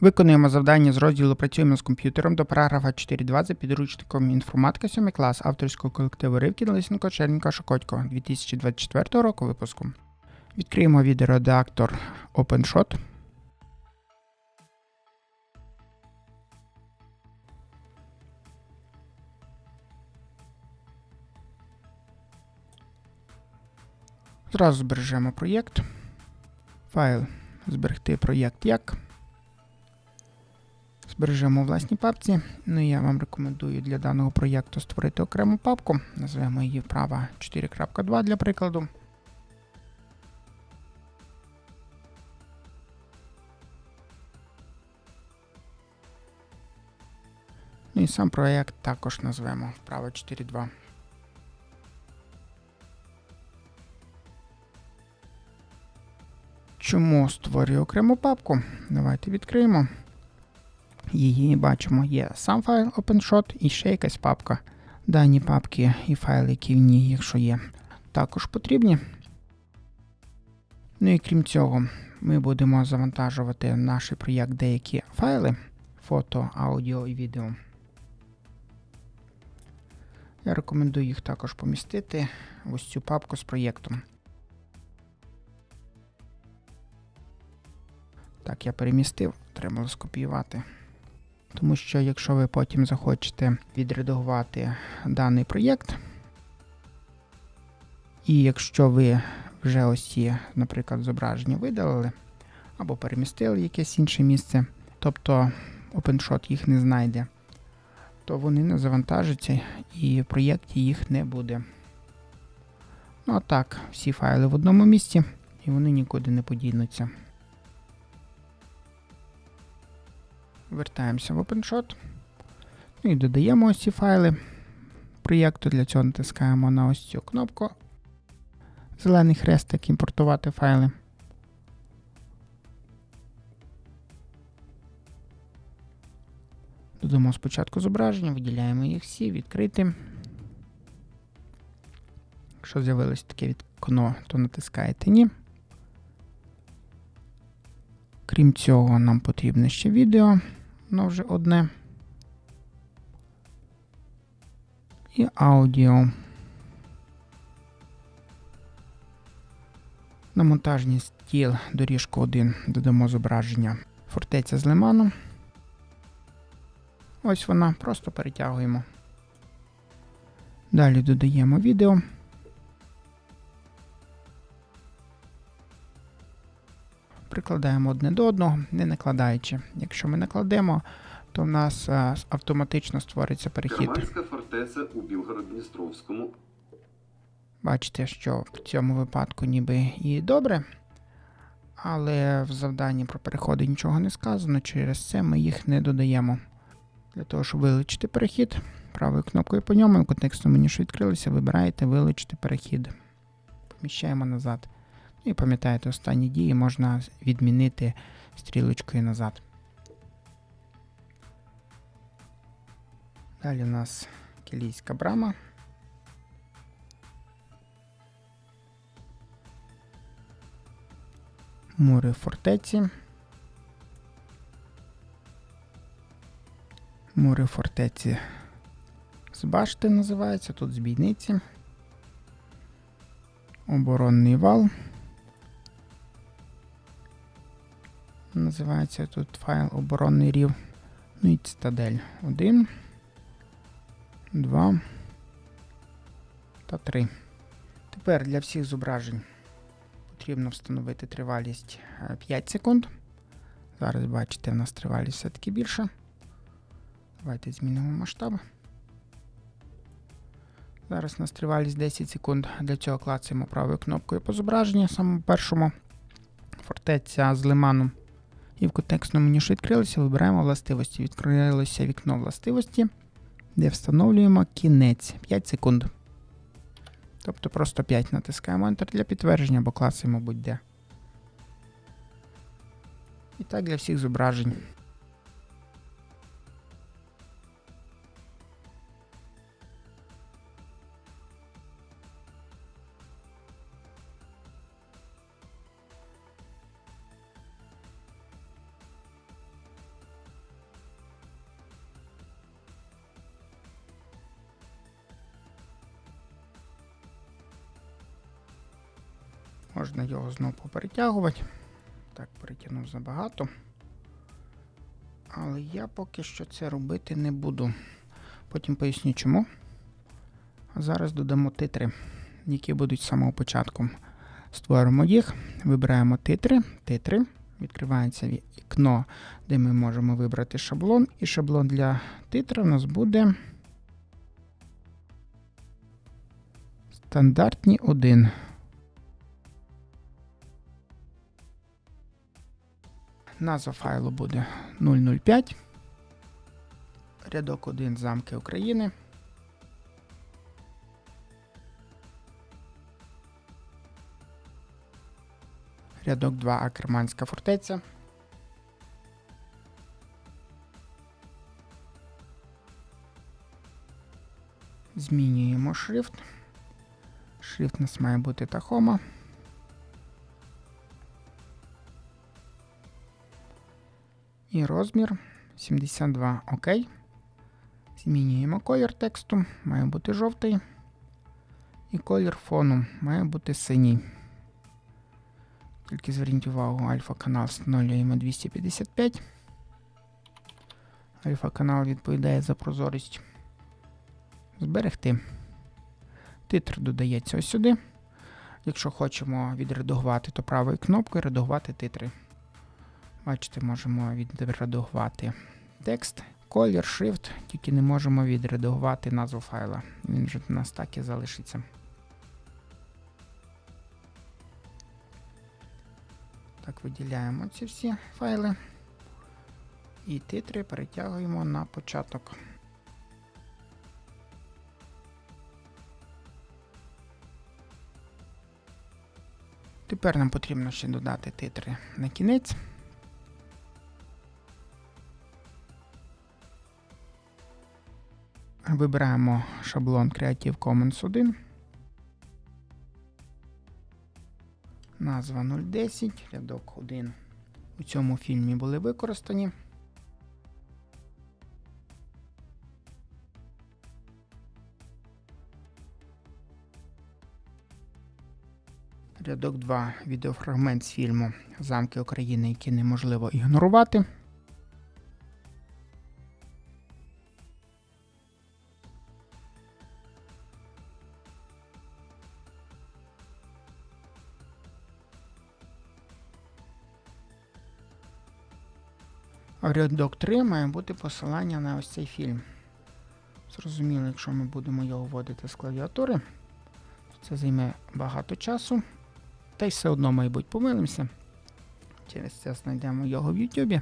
Виконуємо завдання з розділу Працюємо з комп'ютером до параграфа 4.2 за підручником інформатика 7 клас авторського колективу Ривкін Лисенко Черненка Шокотько 2024 року випуску. Відкриємо відеоредактор OpenShot. Зразу збережемо проєкт. Файл зберегти проєкт як. Збережемо у власній папці. Ну і я вам рекомендую для даного проєкту створити окрему папку. Назвемо її вправа 4.2 для прикладу. Ну і сам проєкт також назвемо вправа 4.2. Чому створюю окрему папку? Давайте відкриємо. Її бачимо, є сам файл OpenShot і ще якась папка. Дані папки і файли, які в ній, якщо є, також потрібні. Ну і крім цього, ми будемо завантажувати наш проєкт деякі файли фото, аудіо і відео. Я рекомендую їх також помістити в ось цю папку з проєктом. Так, я перемістив, треба скопіювати. Тому що якщо ви потім захочете відредагувати даний проєкт, і якщо ви вже ось ці, наприклад, зображення видалили або перемістили якесь інше місце, тобто OpenShot їх не знайде, то вони не завантажаться і в проєкті їх не буде. Ну а так, всі файли в одному місці і вони нікуди не подінуться. Вертаємося в OpenShot. Ну і додаємо ось ці файли проєкту. Для цього натискаємо на ось цю кнопку. Зелений хрестик імпортувати файли. Додамо спочатку зображення, виділяємо їх всі, відкрити. Якщо з'явилось таке вікно, то натискаєте Ні. Крім цього, нам потрібне ще відео, воно вже одне. І аудіо. На монтажний стіл доріжку 1 додамо зображення фортеця з лиману. Ось вона, просто перетягуємо. Далі додаємо відео. Прикладаємо одне до одного, не накладаючи. Якщо ми накладемо, то в нас а, автоматично створиться перехід. Керманська фортеця у Білгород-Дністровському. Бачите, що в цьому випадку ніби і добре, але в завданні про переходи нічого не сказано, через це ми їх не додаємо. Для того, щоб вилучити перехід, правою кнопкою по ньому, в контексту меню, що відкрилося, вибираєте вилучити перехід. Поміщаємо назад. І пам'ятаєте, останні дії можна відмінити стрілочкою назад. Далі у нас кілійська брама. Мури фортеці. Мури фортеці з башти називається, тут з бійниці. Оборонний вал. Називається тут файл оборонний рів. Ну і цитадель. 1, 2 та 3. Тепер для всіх зображень потрібно встановити тривалість е, 5 секунд. Зараз бачите, в нас тривалість все-таки більша. Давайте змінимо масштаб. Зараз у нас тривалість 10 секунд. Для цього клацаємо правою кнопкою по зображенню, самому першому фортеця з лиманом. І в контекстному меню, що відкрилося, вибираємо властивості. Відкрилося вікно властивості, де встановлюємо кінець 5 секунд. Тобто просто 5 натискаємо Enter для підтвердження, або класи, будь-де. І так для всіх зображень. Можна його знову поперетягувати. Так, перетягнув забагато. Але я поки що це робити не буду. Потім поясню чому. А зараз додамо титри, які будуть з самого початку. Створимо їх, вибираємо титри, титри. Відкривається вікно, де ми можемо вибрати шаблон. І шаблон для титра у нас буде стандартні 1. Назва файлу буде 005. Рядок 1 замки України. Рядок 2 Акерманська фортеця. Змінюємо шрифт. Шрифт у нас має бути Тахома. І розмір 72. ОК. Змінюємо колір тексту, має бути жовтий. І колір фону має бути синій. Тільки зверніть увагу, альфа-канал встановлюємо 255. Альфа-канал відповідає за прозорість. Зберегти. Титр додається ось сюди. Якщо хочемо відредагувати, то правою кнопкою редагувати титри. Бачите, можемо відредагувати текст, колір, шрифт, тільки не можемо відредагувати назву файла. Він вже у нас так і залишиться. Так, виділяємо ці всі файли. І титри перетягуємо на початок. Тепер нам потрібно ще додати титри на кінець. Вибираємо шаблон Creative Commons 1. Назва 010, рядок 1. У цьому фільмі були використані. Рядок 2. Відеофрагмент з фільму Замки України, які неможливо ігнорувати. Рядок 3 має бути посилання на ось цей фільм. Зрозуміло, якщо ми будемо його вводити з клавіатури, то це займе багато часу. Та й все одно, мабуть, помилимося. Через це знайдемо його в Ютубі.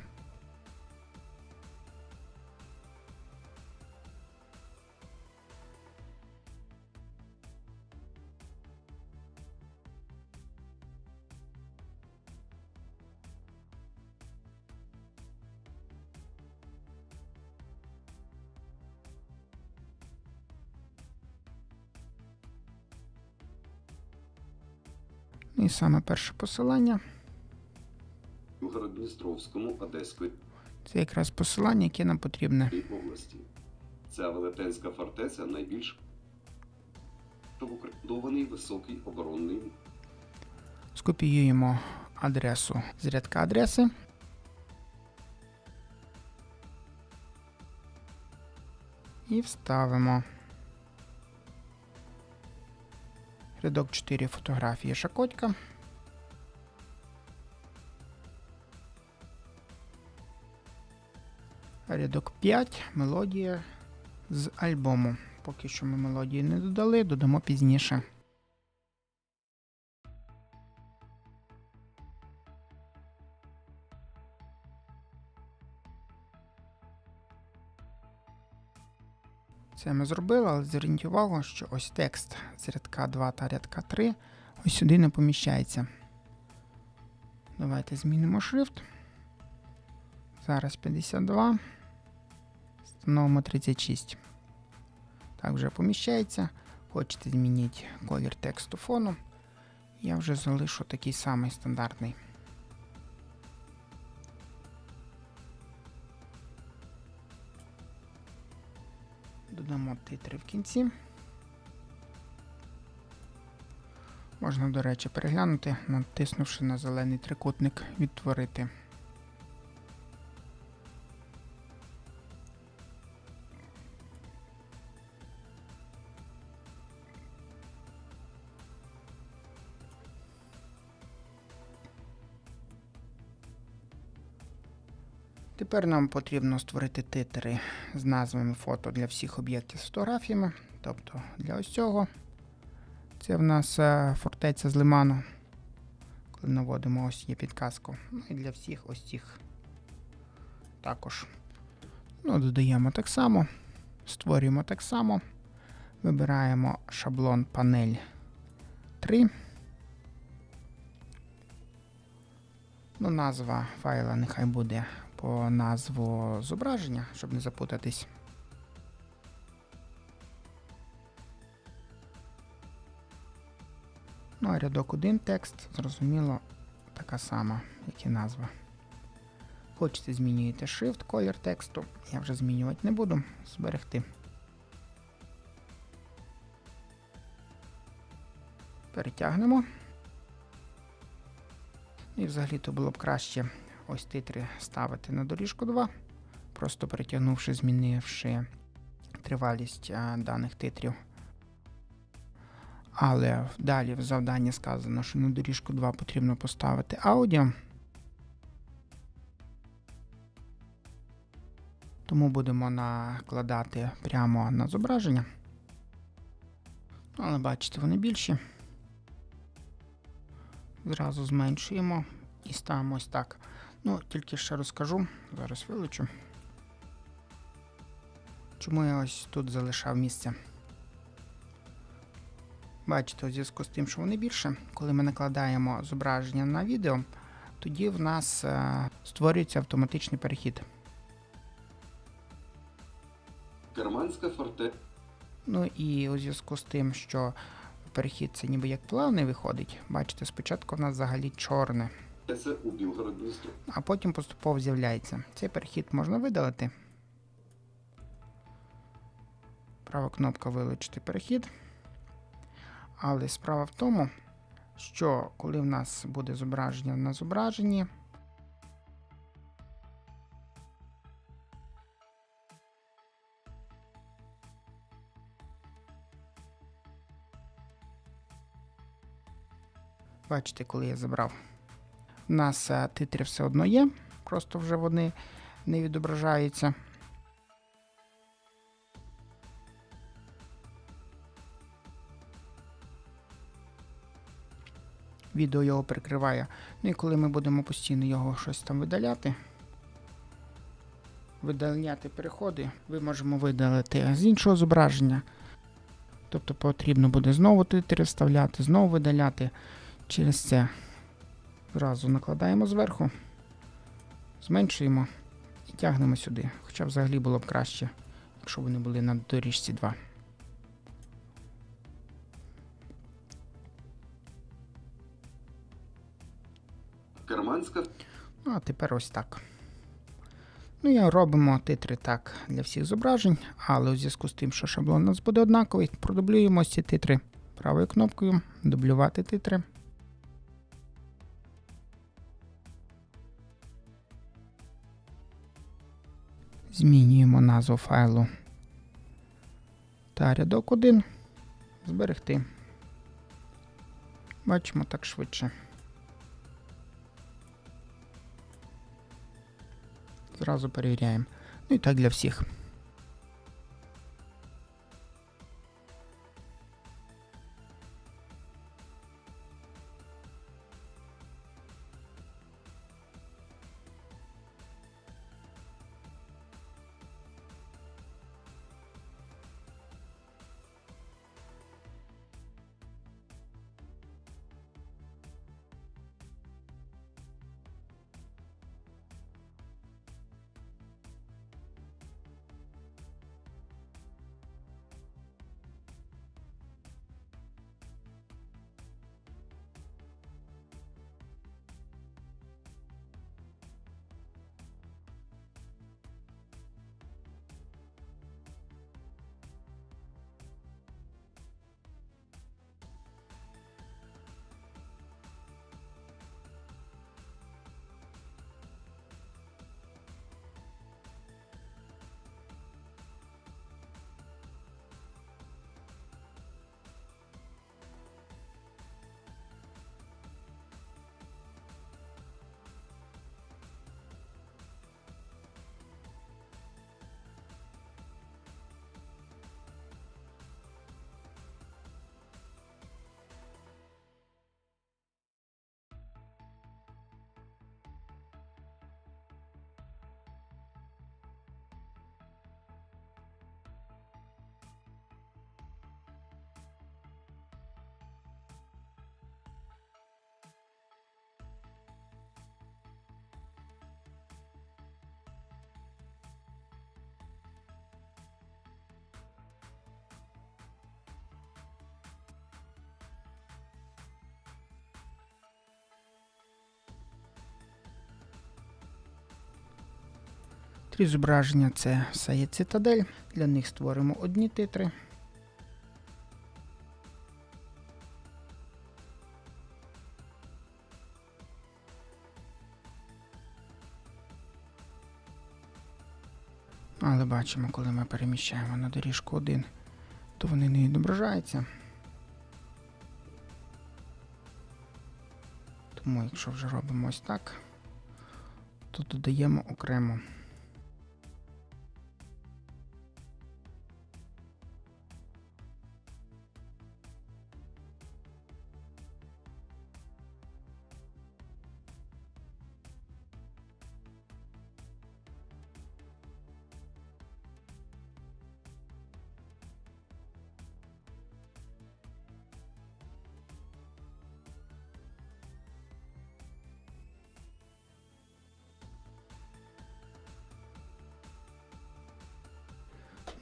І саме перше посилання. в Білгород-Дністровському Одеської Це якраз посилання, яке нам потрібне. області. Ця велетенська фортеця найбільш укрепований високий оборонний Скопіюємо адресу з рядка адреси. І вставимо. Рядок 4 фотографії Шакотька. Рядок 5 мелодія з альбому. Поки що ми мелодії не додали, додамо пізніше. Це ми зробили, але увагу, що ось текст з рядка 2 та рядка 3 ось сюди не поміщається. Давайте змінимо шрифт. Зараз 52. Встановимо 36. Так вже поміщається. Хочете змінити колір тексту фону. Я вже залишу такий самий стандартний. Додамо титри в кінці. Можна, до речі, переглянути, натиснувши на зелений трикутник відтворити. Тепер нам потрібно створити титри з назвами фото для всіх об'єктів з фотографіями. Тобто для ось цього. Це в нас е, фортеця з лиману. Коли наводимо, ось є підказку. Ну і для всіх ось цих також. Ну, додаємо так само. Створюємо так само. Вибираємо шаблон панель 3. Ну, назва файла нехай буде по назву зображення, щоб не запутатись. Ну, а рядок 1 текст, зрозуміло, така сама, як і назва. Хочете змінюєте Shift, колір тексту. Я вже змінювати не буду. Зберегти. Перетягнемо. Ну І взагалі то було б краще ось титри ставити на доріжку 2, просто перетягнувши, змінивши тривалість даних титрів. Але далі в завданні сказано, що на доріжку 2 потрібно поставити аудіо. Тому будемо накладати прямо на зображення. Але бачите, вони більші. Зразу зменшуємо і ставимо ось так. Ну, тільки ще розкажу, зараз вилучу. Чому я ось тут залишав місце? Бачите, у зв'язку з тим, що вони більше, коли ми накладаємо зображення на відео, тоді в нас е, створюється автоматичний перехід. Керманська фортеця Ну і у зв'язку з тим, що перехід це ніби як плавний виходить, бачите, спочатку в нас взагалі чорне, у Білгород-Дністро. а потім поступово з'являється. Цей перехід можна видалити. Права кнопка вилучити перехід. Але справа в тому, що коли в нас буде зображення на зображенні, бачите, коли я забрав. У нас е, титри все одно є, просто вже вони не відображаються. Відео його прикриває. Ну і коли ми будемо постійно його щось там видаляти, видаляти переходи, ви можемо видалити з іншого зображення. Тобто потрібно буде знову титри вставляти, знову видаляти. Через це зразу накладаємо зверху, зменшуємо і тягнемо сюди. Хоча взагалі було б краще, якщо вони були на доріжці 2. Керманська Ну, а тепер ось так. Ну і робимо титри так для всіх зображень, але у зв'язку з тим, що шаблон у нас буде однаковий, продублюємо ці титри правою кнопкою, дублювати титри. Змінюємо назву файлу та рядок 1. Зберегти. Бачимо так швидше. Зразу перевіряємо. Ну і так для всіх. Три зображення це все є цитадель. Для них створимо одні титри. Але бачимо, коли ми переміщаємо на доріжку 1, то вони не відображаються. Тому, якщо вже робимо ось так, то додаємо окремо.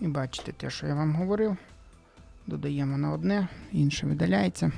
І бачите те, що я вам говорив. Додаємо на одне, інше видаляється.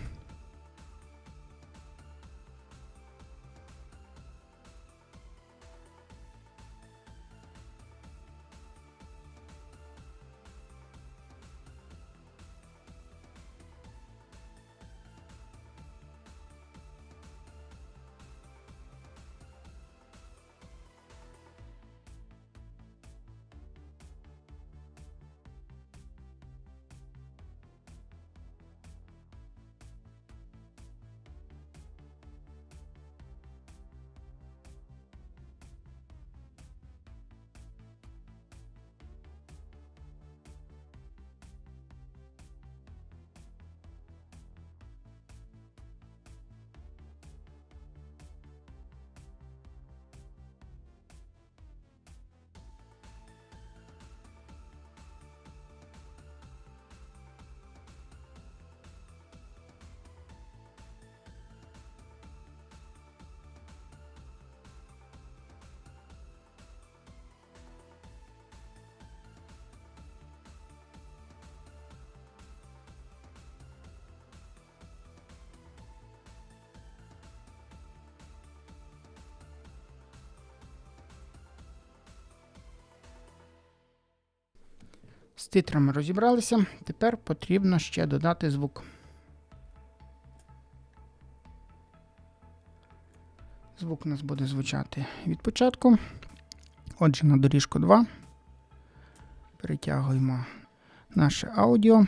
З титрами розібралися. Тепер потрібно ще додати звук. Звук у нас буде звучати від початку. Отже, на доріжку 2 перетягуємо наше аудіо,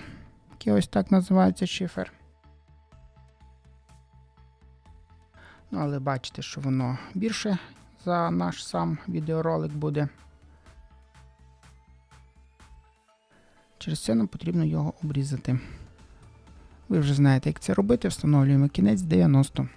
яке ось так називається шифер. Ну, але бачите, що воно більше за наш сам відеоролик буде. Через це нам потрібно його обрізати. Ви вже знаєте, як це робити. Встановлюємо кінець 90.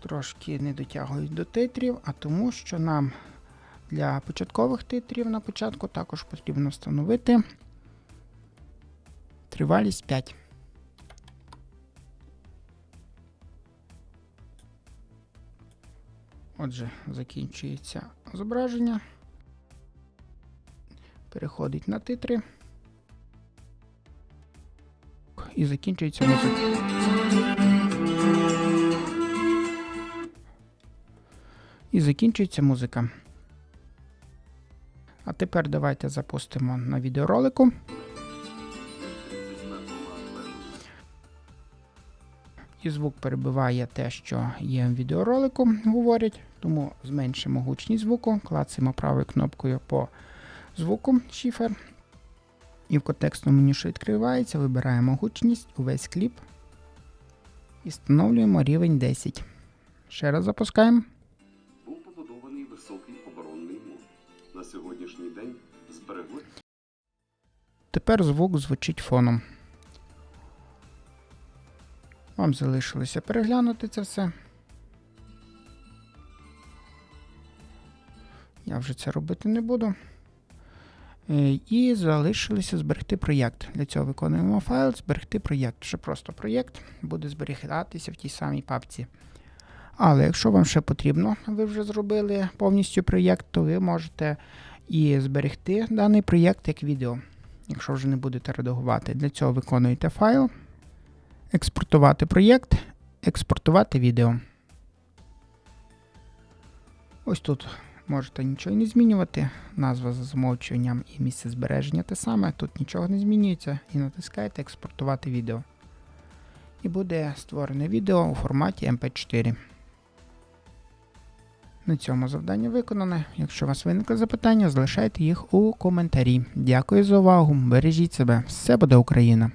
Трошки не дотягують до титрів, а тому, що нам для початкових титрів на початку також потрібно встановити тривалість 5. Отже, закінчується зображення. Переходить на титри. І закінчується музика. І закінчується музика. Тепер давайте запустимо на відеоролику. І звук перебиває те, що є в відеоролику, говорять. Тому зменшимо гучність звуку, клацаємо правою кнопкою по звуку шифер. І в контекстному меню, що відкривається, вибираємо гучність, увесь кліп і встановлюємо рівень 10. Ще раз запускаємо. На сьогоднішній день зберегли Тепер звук звучить фоном. Вам залишилося переглянути це все. Я вже це робити не буду. Е, І залишилося зберегти проєкт. Для цього виконуємо файл, зберегти проєкт. Ще просто проєкт буде зберігатися в тій самій папці Але якщо вам ще потрібно, ви вже зробили повністю проєкт, то ви можете і зберегти даний проєкт як відео, якщо вже не будете редагувати. Для цього виконуєте файл, експортувати проєкт, експортувати відео. Ось тут можете нічого не змінювати. Назва за замовчуванням і місце збереження те саме. Тут нічого не змінюється. І натискаєте експортувати відео. І буде створене відео у форматі MP4. На цьому завдання виконане. Якщо у вас виникли запитання, залишайте їх у коментарі. Дякую за увагу. Бережіть себе. Все буде Україна!